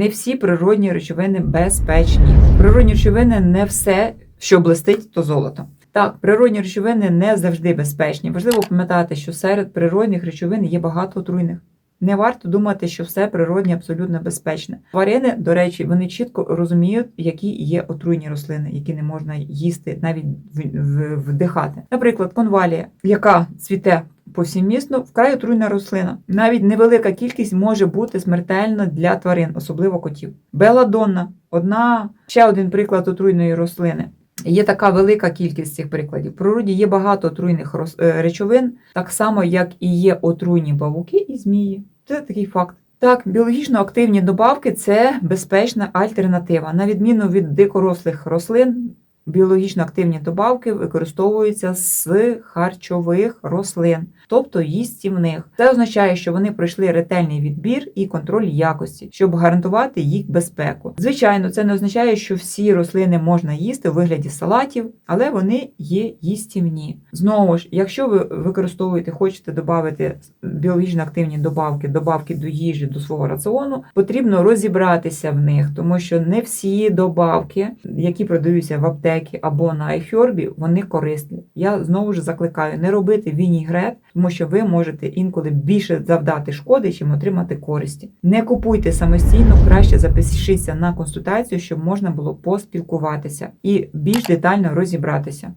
Не всі природні речовини безпечні. Природні речовини не все, що блистить, то золото. Так, природні речовини не завжди безпечні. Важливо пам'ятати, що серед природних речовин є багато отруйних. Не варто думати, що все природне абсолютно безпечне. Тварини, до речі, вони чітко розуміють, які є отруйні рослини, які не можна їсти, навіть вдихати. Наприклад, конвалія, яка цвіте повсімісно, вкрай отруйна рослина. Навіть невелика кількість може бути смертельна для тварин, особливо котів. Беладонна одна ще один приклад отруйної рослини. Є така велика кількість цих прикладів. В природі є багато отруйних е, речовин, так само як і є отруйні павуки і змії. Це такий факт. Так, біологічно активні добавки це безпечна альтернатива. На відміну від дикорослих рослин, біологічно активні добавки використовуються з харчових рослин, тобто їстівних. Це означає, що вони пройшли ретельний відбір і контроль якості, щоб гарантувати їх безпеку. Звичайно, це не означає, що всі рослини можна їсти у вигляді салатів, але вони є їстівні. Знову ж, якщо ви використовуєте, хочете додати біологічно активні добавки, добавки до їжі, до свого раціону, потрібно розібратися в них, тому що не всі добавки, які продаються в аптекі або на iHerb, вони корисні. Я знову ж закликаю не робити вінігрет, тому що ви можете інколи більше завдати шкоди, чим отримати користі. Не купуйте самостійно, краще запишіться на консультацію, щоб можна було поспілкуватися і більш детально розібратися.